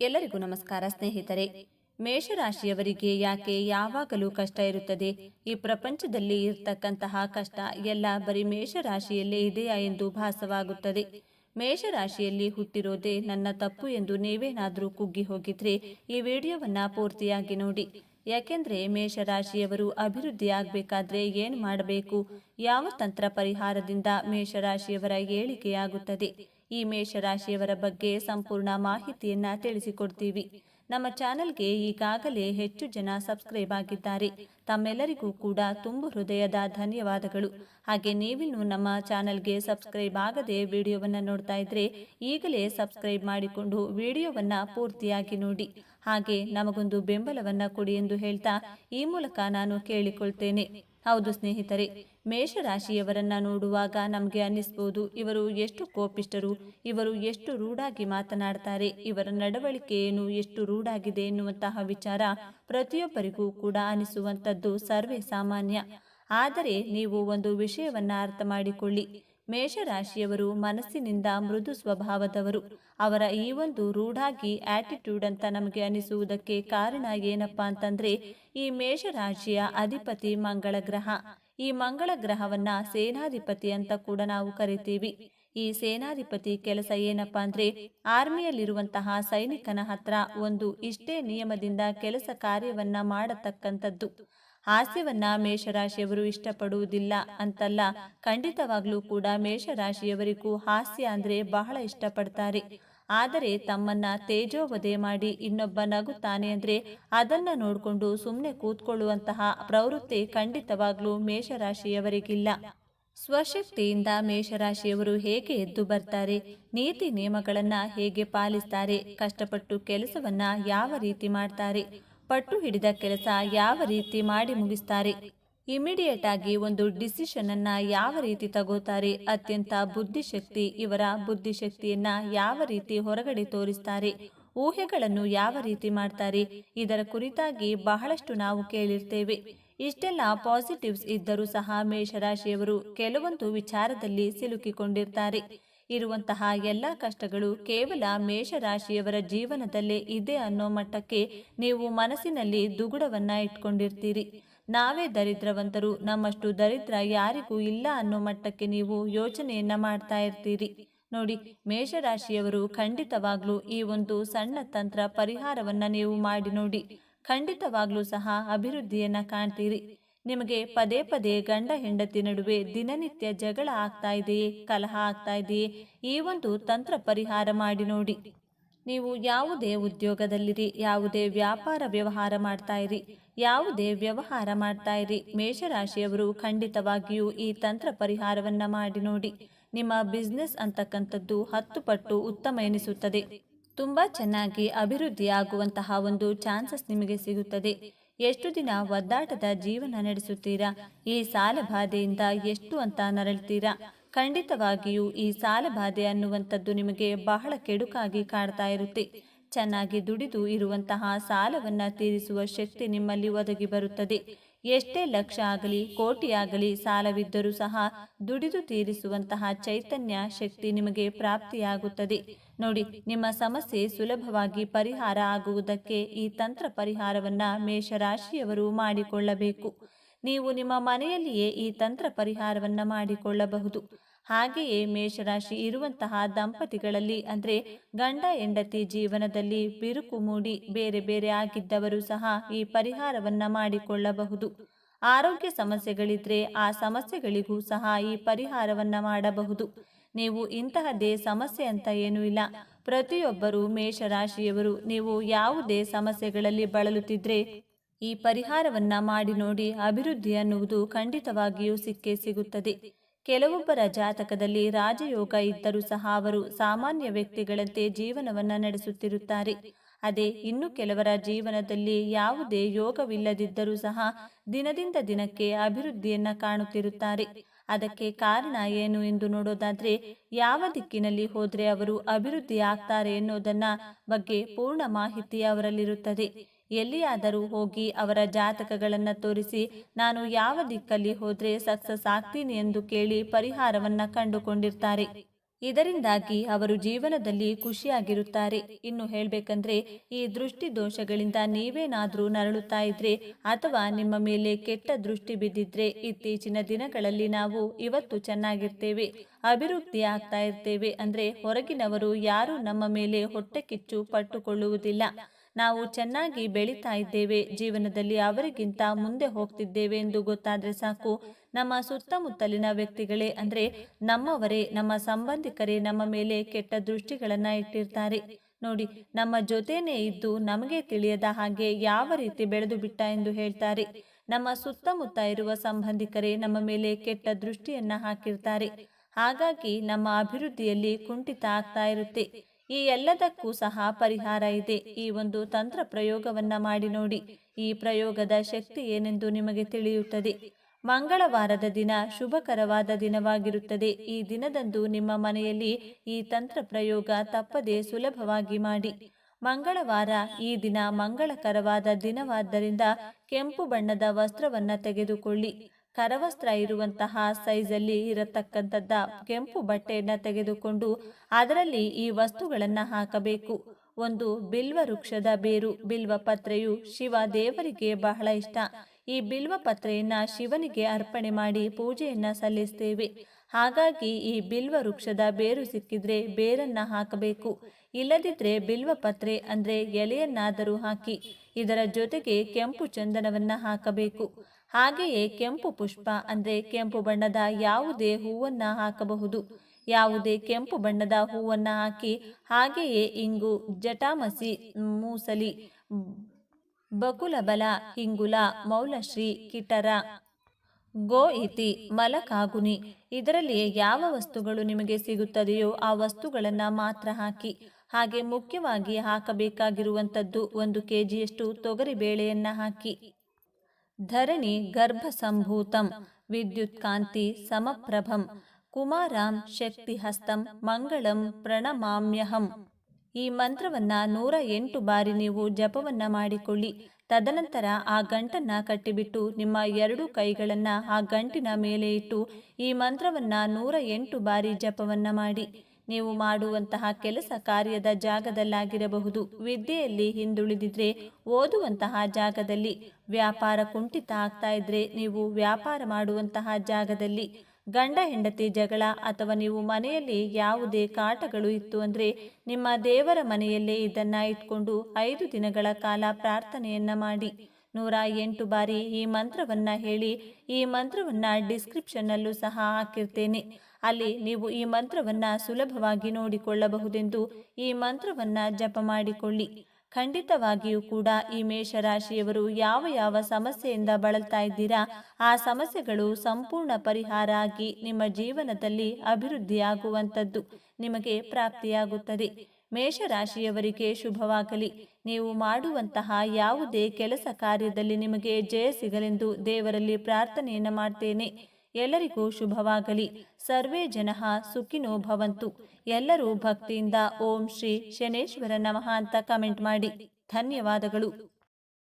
ಎಲ್ಲರಿಗೂ ನಮಸ್ಕಾರ, ಸ್ನೇಹಿತರೆ. ಮೇಷರಾಶಿಯವರಿಗೆ ಯಾಕೆ ಯಾವಾಗಲೂ ಕಷ್ಟ ಇರುತ್ತದೆ? ಈ ಪ್ರಪಂಚದಲ್ಲಿ ಇರತಕ್ಕಂತಹ ಕಷ್ಟ ಎಲ್ಲ ಬರೀ ಮೇಷರಾಶಿಯಲ್ಲೇ ಇದೆಯಾ ಎಂದು ಭಾಸವಾಗುತ್ತದೆ. ಮೇಷರಾಶಿಯಲ್ಲಿ ಹುಟ್ಟಿರೋದೇ ನನ್ನ ತಪ್ಪು ಎಂದು ನೀವೇನಾದರೂ ಕುಗ್ಗಿ ಹೋಗಿದ್ರೆ ಈ ವಿಡಿಯೋವನ್ನ ಪೂರ್ತಿಯಾಗಿ ನೋಡಿ. ಯಾಕೆಂದ್ರೆ ಮೇಷರಾಶಿಯವರು ಅಭಿವೃದ್ಧಿ ಆಗಬೇಕಾದ್ರೆ ಏನು ಮಾಡಬೇಕು? ಯಾವ ತಂತ್ರ ಪರಿಹಾರದಿಂದ ಮೇಷರಾಶಿಯವರ ಏಳಿಗೆಯಾಗುತ್ತದೆ? ಈ ಮೇಷರಾಶಿಯವರ ಬಗ್ಗೆ ಸಂಪೂರ್ಣ ಮಾಹಿತಿಯನ್ನ ತಿಳಿಸಿಕೊಡ್ತೀವಿ. ನಮ್ಮ ಚಾನೆಲ್ಗೆ ಈಗಾಗಲೇ ಹೆಚ್ಚು ಜನ ಸಬ್ಸ್ಕ್ರೈಬ್ ಆಗಿದ್ದಾರೆ. ತಮ್ಮೆಲ್ಲರಿಗೂ ಕೂಡ ತುಂಬು ಹೃದಯದ ಧನ್ಯವಾದಗಳು. ಹಾಗೆ ನೀವಿನ್ನು ನಮ್ಮ ಚಾನೆಲ್ಗೆ ಸಬ್ಸ್ಕ್ರೈಬ್ ಆಗದೆ ವಿಡಿಯೋವನ್ನು ನೋಡ್ತಾ ಇದ್ರೆ ಈಗಲೇ ಸಬ್ಸ್ಕ್ರೈಬ್ ಮಾಡಿಕೊಂಡು ವಿಡಿಯೋವನ್ನ ಪೂರ್ತಿಯಾಗಿ ನೋಡಿ. ಹಾಗೆ ನಮಗೊಂದು ಬೆಂಬಲವನ್ನ ಕೊಡಿ ಎಂದು ಹೇಳ್ತಾ ಈ ಮೂಲಕ ನಾನು ಕೇಳಿಕೊಳ್ತೇನೆ. ಹೌದು ಸ್ನೇಹಿತರೆ, ಮೇಷರಾಶಿಯವರನ್ನ ನೋಡುವಾಗ ನಮಗೆ ಅನ್ನಿಸ್ಬೋದು, ಇವರು ಎಷ್ಟು ಕೋಪಿಷ್ಟರು ಇವರು ಎಷ್ಟು ರೂಢಾಗಿ ಮಾತನಾಡ್ತಾರೆ, ಇವರ ನಡವಳಿಕೆ ಏನು, ಎಷ್ಟು ರೂಢಾಗಿದೆ ಎನ್ನುವಂತಹ ವಿಚಾರ ಪ್ರತಿಯೊಬ್ಬರಿಗೂ ಕೂಡ ಅನಿಸುವಂಥದ್ದು ಸರ್ವೇ ಸಾಮಾನ್ಯ. ಆದರೆ ನೀವು ಒಂದು ವಿಷಯವನ್ನ ಅರ್ಥ ಮಾಡಿಕೊಳ್ಳಿ. ಮೇಷರಾಶಿಯವರು ಮನಸ್ಸಿನಿಂದ ಮೃದು ಸ್ವಭಾವದವರು. ಅವರ ಈ ಒಂದು ರೂಢಾಗಿ ಆಟಿಟ್ಯೂಡ್ ಅಂತ ನಮಗೆ ಅನಿಸುವುದಕ್ಕೆ ಕಾರಣ ಏನಪ್ಪಾ ಅಂತಂದ್ರೆ, ಈ ಮೇಷರಾಶಿಯ ಅಧಿಪತಿ ಮಂಗಳ ಗ್ರಹ. ಈ ಮಂಗಳ ಗ್ರಹವನ್ನ ಸೇನಾಧಿಪತಿ ಅಂತ ಕೂಡ ನಾವು ಕರಿತೀವಿ. ಈ ಸೇನಾಧಿಪತಿ ಕೆಲಸ ಏನಪ್ಪಾ ಅಂದ್ರೆ, ಆರ್ಮಿಯಲ್ಲಿರುವಂತಹ ಸೈನಿಕನ ಹತ್ರ ಒಂದು ಇಷ್ಟೇ ನಿಯಮದಿಂದ ಕೆಲಸ ಕಾರ್ಯವನ್ನ ಮಾಡತಕ್ಕಂಥದ್ದು. ಹಾಸ್ಯವನ್ನ ಮೇಷರಾಶಿಯವರು ಇಷ್ಟಪಡುವುದಿಲ್ಲ ಅಂತಲ್ಲ, ಖಂಡಿತವಾಗ್ಲೂ ಕೂಡ ಮೇಷರಾಶಿಯವರಿಗೂ ಹಾಸ್ಯ ಅಂದ್ರೆ ಬಹಳ ಇಷ್ಟಪಡ್ತಾರೆ. ಆದರೆ ತಮ್ಮನ್ನ ತೇಜೋವಧೆ ಮಾಡಿ ಇನ್ನೊಬ್ಬ ನಗುತ್ತಾನೆ ಅಂದ್ರೆ ಅದನ್ನ ನೋಡಿಕೊಂಡು ಸುಮ್ಮನೆ ಕೂತ್ಕೊಳ್ಳುವಂತಹ ಪ್ರವೃತ್ತಿ ಖಂಡಿತವಾಗ್ಲೂ ಮೇಷರಾಶಿಯವರಿಗಿಲ್ಲ. ಸ್ವಶಕ್ತಿಯಿಂದ ಮೇಷರಾಶಿಯವರು ಹೇಗೆ ಎದ್ದು ಬರ್ತಾರೆ, ನೀತಿ ನಿಯಮಗಳನ್ನ ಹೇಗೆ ಪಾಲಿಸ್ತಾರೆ, ಕಷ್ಟಪಟ್ಟು ಕೆಲಸವನ್ನ ಯಾವ ರೀತಿ ಮಾಡ್ತಾರೆ, ಪಟ್ಟು ಹಿಡಿದ ಕೆಲಸ ಯಾವ ರೀತಿ ಮಾಡಿ ಮುಗಿಸ್ತಾರೆ ಇಮಿಡಿಯೇಟ್ ಆಗಿ ಒಂದು ಡಿಸಿಷನ್ ಅನ್ನ ಯಾವ ರೀತಿ ತಗೋತಾರೆ, ಅತ್ಯಂತ ಬುದ್ಧಿಶಕ್ತಿ, ಇವರ ಬುದ್ಧಿಶಕ್ತಿಯನ್ನ ಯಾವ ರೀತಿ ಹೊರಗಡೆ ತೋರಿಸ್ತಾರೆ, ಊಹೆಗಳನ್ನು ಯಾವ ರೀತಿ ಮಾಡ್ತಾರೆ, ಇದರ ಕುರಿತಾಗಿ ಬಹಳಷ್ಟು ನಾವು ಕೇಳಿರ್ತೇವೆ. ಇಷ್ಟೆಲ್ಲ ಪಾಸಿಟಿವ್ಸ್ ಇದ್ದರೂ ಸಹ ಮೇಷರಾಶಿಯವರು ಕೆಲವೊಂದು ವಿಚಾರದಲ್ಲಿ ಸಿಲುಕಿಕೊಂಡಿರ್ತಾರೆ. ಇರುವಂತಹ ಎಲ್ಲ ಕಷ್ಟಗಳು ಕೇವಲ ಮೇಷರಾಶಿಯವರ ಜೀವನದಲ್ಲೇ ಇದೆ ಅನ್ನೋ ಮಟ್ಟಕ್ಕೆ ನೀವು ಮನಸ್ಸಿನಲ್ಲಿ ದುಗುಡವನ್ನ ಇಟ್ಕೊಂಡಿರ್ತೀರಿ. ನಾವೇ ದರಿದ್ರವಂತರು, ನಮ್ಮಷ್ಟು ದರಿದ್ರ ಯಾರಿಗೂ ಇಲ್ಲ ಅನ್ನೋ ಮಟ್ಟಕ್ಕೆ ನೀವು ಯೋಚನೆಯನ್ನ ಮಾಡ್ತಾ ಇರ್ತೀರಿ. ನೋಡಿ, ಮೇಷರಾಶಿಯವರು ಖಂಡಿತವಾಗ್ಲೂ ಈ ಒಂದು ಸಣ್ಣ ತಂತ್ರ ಪರಿಹಾರವನ್ನ ನೀವು ಮಾಡಿ ನೋಡಿ. ಖಂಡಿತವಾಗ್ಲೂ ಸಹ ಅಭಿವೃದ್ಧಿಯನ್ನ ಕಾಣ್ತೀರಿ. ನಿಮಗೆ ಪದೇ ಪದೇ ಗಂಡ ಹೆಂಡತಿ ನಡುವೆ ದಿನನಿತ್ಯ ಜಗಳ ಆಗ್ತಾ ಇದೆಯೇ, ಕಲಹ ಆಗ್ತಾ ಇದೆಯೇ? ಈ ಒಂದು ತಂತ್ರ ಪರಿಹಾರ ಮಾಡಿ ನೋಡಿ. ನೀವು ಯಾವುದೇ ಉದ್ಯೋಗದಲ್ಲಿರಿ, ಯಾವುದೇ ವ್ಯಾಪಾರ ವ್ಯವಹಾರ ಮಾಡ್ತಾ ಇರಿ ಯಾವುದೇ ವ್ಯವಹಾರ ಮಾಡ್ತಾ ಇರಿ ಮೇಷರಾಶಿಯವರು ಖಂಡಿತವಾಗಿಯೂ ಈ ತಂತ್ರ ಪರಿಹಾರವನ್ನ ಮಾಡಿ ನೋಡಿ. ನಿಮ್ಮ ಬಿಸ್ನೆಸ್ ಅಂತಕ್ಕಂಥದ್ದು ಹತ್ತು ಪಟ್ಟು ಉತ್ತಮ ಎನಿಸುತ್ತದೆ. ತುಂಬಾ ಚೆನ್ನಾಗಿ ಅಭಿವೃದ್ಧಿಯಾಗುವಂತಹ ಒಂದು ಚಾನ್ಸಸ್ ನಿಮಗೆ ಸಿಗುತ್ತದೆ. ಎಷ್ಟು ದಿನ ಒದ್ದಾಟದ ಜೀವನ ನಡೆಸುತ್ತೀರಾ? ಈ ಸಾಲ ಬಾಧೆಯಿಂದ ಎಷ್ಟು ಅಂತ ನರಳ್ತೀರಾ? ಖಂಡಿತವಾಗಿಯೂ ಈ ಸಾಲಬಾಧೆ ಅನ್ನುವಂಥದ್ದು ನಿಮಗೆ ಬಹಳ ಕೆಡುಕಾಗಿ ಕಾಡ್ತಾ ಇರುತ್ತೆ. ಚೆನ್ನಾಗಿ ದುಡಿದು ಇರುವಂತಹ ಸಾಲವನ್ನು ತೀರಿಸುವ ಶಕ್ತಿ ನಿಮ್ಮಲ್ಲಿ ಒದಗಿ ಬರುತ್ತದೆ. ಎಷ್ಟೇ ಲಕ್ಷ ಆಗಲಿ, ಕೋಟಿ ಆಗಲಿ ಸಾಲವಿದ್ದರೂ ಸಹ ದುಡಿದು ತೀರಿಸುವಂತಹ ಚೈತನ್ಯ ಶಕ್ತಿ ನಿಮಗೆ ಪ್ರಾಪ್ತಿಯಾಗುತ್ತದೆ. ನೋಡಿ, ನಿಮ್ಮ ಸಮಸ್ಯೆ ಸುಲಭವಾಗಿ ಪರಿಹಾರ ಆಗುವುದಕ್ಕೆ ಈ ತಂತ್ರ ಪರಿಹಾರವನ್ನು ಮೇಷರಾಶಿಯವರು ಮಾಡಿಕೊಳ್ಳಬೇಕು. ನೀವು ನಿಮ್ಮ ಮನೆಯಲ್ಲಿಯೇ ಈ ತಂತ್ರ ಪರಿಹಾರವನ್ನ ಮಾಡಿಕೊಳ್ಳಬಹುದು. ಹಾಗೆಯೇ ಮೇಷರಾಶಿ ಇರುವಂತಹ ದಂಪತಿಗಳಲ್ಲಿ ಅಂದ್ರೆ ಗಂಡ ಹೆಂಡತಿ ಜೀವನದಲ್ಲಿ ಬಿರುಕು ಮೂಡಿ ಬೇರೆ ಬೇರೆ ಆಗಿದ್ದವರು ಸಹ ಈ ಪರಿಹಾರವನ್ನ ಮಾಡಿಕೊಳ್ಳಬಹುದು. ಆರೋಗ್ಯ ಸಮಸ್ಯೆಗಳಿದ್ರೆ ಆ ಸಮಸ್ಯೆಗಳಿಗೂ ಸಹ ಈ ಪರಿಹಾರವನ್ನ ಮಾಡಬಹುದು. ನೀವು ಇಂತಹದ್ದೇ ಸಮಸ್ಯೆ ಅಂತ ಏನೂ ಇಲ್ಲ. ಪ್ರತಿಯೊಬ್ಬರು ಮೇಷರಾಶಿಯವರು ನೀವು ಯಾವುದೇ ಸಮಸ್ಯೆಗಳಲ್ಲಿ ಬಳಲುತ್ತಿದ್ರೆ ಈ ಪರಿಹಾರವನ್ನ ಮಾಡಿ ನೋಡಿ ಅಭಿವೃದ್ಧಿ ಅನ್ನುವುದು ಖಂಡಿತವಾಗಿಯೂ ಸಿಕ್ಕೇ ಸಿಗುತ್ತದೆ. ಕೆಲವೊಬ್ಬರ ಜಾತಕದಲ್ಲಿ ರಾಜಯೋಗ ಇದ್ದರೂ ಸಹ ಅವರು ಸಾಮಾನ್ಯ ವ್ಯಕ್ತಿಗಳಂತೆ ಜೀವನವನ್ನ ನಡೆಸುತ್ತಿರುತ್ತಾರೆ. ಅದೇ ಇನ್ನು ಕೆಲವರ ಜೀವನದಲ್ಲಿ ಯಾವುದೇ ಯೋಗವಿಲ್ಲದಿದ್ದರೂ ಸಹ ದಿನದಿಂದ ದಿನಕ್ಕೆ ಅಭಿವೃದ್ಧಿಯನ್ನ ಕಾಣುತ್ತಿರುತ್ತಾರೆ. ಅದಕ್ಕೆ ಕಾರಣ ಏನು ಎಂದು ನೋಡೋದಾದ್ರೆ ಯಾವ ದಿಕ್ಕಿನಲ್ಲಿ ಹೋದ್ರೆ ಅವರು ಅಭಿವೃದ್ಧಿ ಆಗ್ತಾರೆ ಎನ್ನುವುದನ್ನ ಬಗ್ಗೆ ಪೂರ್ಣ ಮಾಹಿತಿ ಅವರಲ್ಲಿರುತ್ತದೆ. ಎಲ್ಲಿಯಾದರೂ ಹೋಗಿ ಅವರ ಜಾತಕಗಳನ್ನು ತೋರಿಸಿ, ನಾನು ಯಾವ ದಿಕ್ಕಲ್ಲಿ ಹೋದರೆ ಸಕ್ಸಸ್ ಆಗ್ತೀನಿ ಎಂದು ಕೇಳಿ ಪರಿಹಾರವನ್ನು ಕಂಡುಕೊಂಡಿರ್ತಾರೆ. ಇದರಿಂದಾಗಿ ಅವರು ಜೀವನದಲ್ಲಿ ಖುಷಿಯಾಗಿರುತ್ತಾರೆ. ಇನ್ನು ಹೇಳಬೇಕಂದ್ರೆ, ಈ ದೃಷ್ಟಿ ದೋಷಗಳಿಂದ ನೀವೇನಾದರೂ ನರಳುತ್ತಾ ಇದ್ರೆ ಅಥವಾ ನಿಮ್ಮ ಮೇಲೆ ಕೆಟ್ಟ ದೃಷ್ಟಿ ಬಿದ್ದಿದ್ರೆ, ಇತ್ತೀಚಿನ ದಿನಗಳಲ್ಲಿ ನಾವು ಇವತ್ತು ಚೆನ್ನಾಗಿರ್ತೇವೆ, ಅಭಿವೃದ್ಧಿ ಆಗ್ತಾ ಇರ್ತೇವೆ ಅಂದ್ರೆ ಹೊರಗಿನವರು ಯಾರೂ ನಮ್ಮ ಮೇಲೆ ಹೊಟ್ಟೆ ಕಿಚ್ಚು ಪಟ್ಟುಕೊಳ್ಳುವುದಿಲ್ಲ. ನಾವು ಚೆನ್ನಾಗಿ ಬೆಳೀತಾ ಇದ್ದೇವೆ, ಜೀವನದಲ್ಲಿ ಅವರಿಗಿಂತ ಮುಂದೆ ಹೋಗ್ತಿದ್ದೇವೆ ಎಂದು ಗೊತ್ತಾದ್ರೆ ಸಾಕು. ನಮ್ಮ ಸುತ್ತಮುತ್ತಲಿನ ವ್ಯಕ್ತಿಗಳೇ ಅಂದ್ರೆ ನಮ್ಮವರೇ, ನಮ್ಮ ಸಂಬಂಧಿಕರೇ, ನಮ್ಮ ಮೇಲೆ ಕೆಟ್ಟ ದೃಷ್ಟಿಗಳನ್ನು ಇಟ್ಟಿರ್ತಾರೆ. ನೋಡಿ, ನಮ್ಮ ಜೊತೆನೇ ಇದ್ದು ನಮಗೆ ತಿಳಿಯದ ಹಾಗೆ ಯಾವ ರೀತಿ ಬೆಳೆದು ಬಿಟ್ಟ ಎಂದು ಹೇಳ್ತಾರೆ. ನಮ್ಮ ಸುತ್ತಮುತ್ತ ಇರುವ ಸಂಬಂಧಿಕರೇ ನಮ್ಮ ಮೇಲೆ ಕೆಟ್ಟ ದೃಷ್ಟಿಯನ್ನ ಹಾಕಿರ್ತಾರೆ. ಹಾಗಾಗಿ ನಮ್ಮ ಅಭಿವೃದ್ಧಿಯಲ್ಲಿ ಕುಂಠಿತ ಆಗ್ತಾ ಇರುತ್ತೆ. ಈ ಎಲ್ಲದಕ್ಕೂ ಸಹ ಪರಿಹಾರ ಇದೆ. ಈ ಒಂದು ತಂತ್ರ ಪ್ರಯೋಗವನ್ನ ಮಾಡಿ ನೋಡಿ. ಈ ಪ್ರಯೋಗದ ಶಕ್ತಿ ಏನೆಂದು ನಿಮಗೆ ತಿಳಿಯುತ್ತದೆ. ಮಂಗಳವಾರದ ದಿನ ಶುಭಕರವಾದ ದಿನವಾಗಿರುತ್ತದೆ. ಈ ದಿನದಂದು ನಿಮ್ಮ ಮನೆಯಲ್ಲಿ ಈ ತಂತ್ರ ಪ್ರಯೋಗ ತಪ್ಪದೆ ಸುಲಭವಾಗಿ ಮಾಡಿ. ಮಂಗಳವಾರ ಈ ದಿನ ಮಂಗಳಕರವಾದ ದಿನವಾದ್ದರಿಂದ ಕೆಂಪು ಬಣ್ಣದ ವಸ್ತ್ರವನ್ನ ತೆಗೆದುಕೊಳ್ಳಿ. ಕರವಸ್ತ್ರ ಇರುವಂತಹ ಸೈಜಲ್ಲಿ ಇರತಕ್ಕಂಥದ್ದ ಕೆಂಪು ಬಟ್ಟೆಯನ್ನು ತೆಗೆದುಕೊಂಡು ಅದರಲ್ಲಿ ಈ ವಸ್ತುಗಳನ್ನು ಹಾಕಬೇಕು. ಒಂದು ಬಿಲ್ವ ವೃಕ್ಷದ ಬೇರು, ಬಿಲ್ವ ಪತ್ರೆಯು ಶಿವ ದೇವರಿಗೆ ಬಹಳ ಇಷ್ಟ. ಈ ಬಿಲ್ವ ಪತ್ರೆಯನ್ನ ಶಿವನಿಗೆ ಅರ್ಪಣೆ ಮಾಡಿ ಪೂಜೆಯನ್ನ ಸಲ್ಲಿಸ್ತೇವೆ. ಹಾಗಾಗಿ ಈ ಬಿಲ್ವ ವೃಕ್ಷದ ಬೇರು ಸಿಕ್ಕಿದ್ರೆ ಬೇರನ್ನ ಹಾಕಬೇಕು. ಇಲ್ಲದಿದ್ರೆ ಬಿಲ್ವ ಪತ್ರೆ ಅಂದ್ರೆ ಎಲೆಯನ್ನಾದರೂ ಹಾಕಿ, ಇದರ ಜೊತೆಗೆ ಕೆಂಪು ಚಂದನವನ್ನ ಹಾಕಬೇಕು. ಹಾಗೆಯೇ ಕೆಂಪು ಪುಷ್ಪ ಅಂದರೆ ಕೆಂಪು ಬಣ್ಣದ ಯಾವುದೇ ಹೂವನ್ನು ಹಾಕಬಹುದು. ಯಾವುದೇ ಕೆಂಪು ಬಣ್ಣದ ಹೂವನ್ನು ಹಾಕಿ ಹಾಗೆಯೇ ಇಂಗು, ಜಟಾಮಸಿ, ಮೂಸಲಿ ಬಕುಲಬಲ ಹಿಂಗುಲ ಮೌಲಶ್ರೀ, ಕಿಟರ, ಗೋ ಇತಿ, ಮಲಕಾಗುನಿ. ಇದರಲ್ಲಿ ಯಾವ ವಸ್ತುಗಳು ನಿಮಗೆ ಸಿಗುತ್ತದೆಯೋ ಆ ವಸ್ತುಗಳನ್ನು ಮಾತ್ರ ಹಾಕಿ. ಹಾಗೆ ಮುಖ್ಯವಾಗಿ ಹಾಕಬೇಕಾಗಿರುವಂಥದ್ದು ಒಂದು ಕೆಜಿಯಷ್ಟು ತೊಗರಿ ಬೇಳೆಯನ್ನು ಹಾಕಿ. ಧರಣಿ ಗರ್ಭಸಂಭೂತಂ, ವಿದ್ಯುತ್ ಕಾಂತಿ ಸಮಪ್ರಭಂ, ಕುಮಾರಾಂ ಶಕ್ತಿಹಸ್ತಂ ಮಂಗಳಂ ಪ್ರಣಮಾಮ್ಯಹಂ. ಈ ಮಂತ್ರವನ್ನ ನೂರ ಎಂಟು ಬಾರಿ ನೀವು ಜಪವನ್ನ ಮಾಡಿಕೊಳ್ಳಿ. ತದನಂತರ ಆ ಗಂಟನ್ನ ಕಟ್ಟಿಬಿಟ್ಟು ನಿಮ್ಮ ಎರಡು ಕೈಗಳನ್ನ ಆ ಗಂಟಿನ ಮೇಲೆ ಇಟ್ಟು ಈ ಮಂತ್ರವನ್ನ ನೂರ ಎಂಟು ಬಾರಿ ಜಪವನ್ನ ಮಾಡಿ. ನೀವು ಮಾಡುವಂತಹ ಕೆಲಸ ಕಾರ್ಯದ ಜಾಗದಲ್ಲಾಗಿರಬಹುದು. ವಿದ್ಯೆಯಲ್ಲಿ ಹಿಂದುಳಿದಿದ್ರೆ ಓದುವಂತಹ ಜಾಗದಲ್ಲಿ. ವ್ಯಾಪಾರ ಕುಂಠಿತ ಆಗ್ತಾ ಇದ್ರೆ ನೀವು ವ್ಯಾಪಾರ ಮಾಡುವಂತಹ ಜಾಗದಲ್ಲಿ. ಗಂಡ ಹೆಂಡತಿ ಜಗಳ ಅಥವಾ ನೀವು ಮನೆಯಲ್ಲಿ ಯಾವುದೇ ಕಾಟಗಳು ಇತ್ತು ಅಂದರೆ ನಿಮ್ಮ ದೇವರ ಮನೆಯಲ್ಲೇ ಇದನ್ನ ಇಟ್ಕೊಂಡು ಐದು ದಿನಗಳ ಕಾಲ ಪ್ರಾರ್ಥನೆಯನ್ನ ಮಾಡಿ. ನೂರ ಎಂಟು ಬಾರಿ ಈ ಮಂತ್ರವನ್ನ ಹೇಳಿ ಈ ಮಂತ್ರವನ್ನ ಡಿಸ್ಕ್ರಿಪ್ಷನ್ನಲ್ಲೂ ಸಹ ಹಾಕಿರ್ತೇನೆ. ಅಲ್ಲಿ ನೀವು ಈ ಮಂತ್ರವನ್ನ ಸುಲಭವಾಗಿ ನೋಡಿಕೊಳ್ಳಬಹುದೆಂದು ಈ ಮಂತ್ರವನ್ನ ಜಪ ಮಾಡಿಕೊಳ್ಳಿ. ಖಂಡಿತವಾಗಿಯೂ ಕೂಡ ಈ ಮೇಷರಾಶಿಯವರು ಯಾವ ಯಾವ ಸಮಸ್ಯೆಯಿಂದ ಬಳಲ್ತಾ ಇದ್ದೀರಾ, ಆ ಸಮಸ್ಯೆಗಳು ಸಂಪೂರ್ಣ ಪರಿಹಾರ ಆಗಿ ನಿಮ್ಮ ಜೀವನದಲ್ಲಿ ಅಭಿವೃದ್ಧಿಯಾಗುವಂಥದ್ದು ನಿಮಗೆ ಪ್ರಾಪ್ತಿಯಾಗುತ್ತದೆ. ಮೇಷರಾಶಿಯವರಿಗೆ ಶುಭವಾಗಲಿ. ನೀವು ಮಾಡುವಂತಹ ಯಾವುದೇ ಕೆಲಸ ಕಾರ್ಯದಲ್ಲಿ ನಿಮಗೆ ಜಯ ಸಿಗಲೆಂದು ದೇವರಲ್ಲಿ ಪ್ರಾರ್ಥನೆಯನ್ನು ಮಾಡ್ತೇನೆ. ಎಲ್ಲರಿಗೂ ಶುಭವಾಗಲಿ. ಸರ್ವೇ ಜನಃ ಸುಖಿನೋ ಭವಂತು. ಎಲ್ಲರೂ ಭಕ್ತಿಯಿಂದ ಓಂ ಶ್ರೀ ಶನೇಶ್ವರ ನಮಃ ಅಂತ ಕಮೆಂಟ್ ಮಾಡಿ. ಧನ್ಯವಾದಗಳು.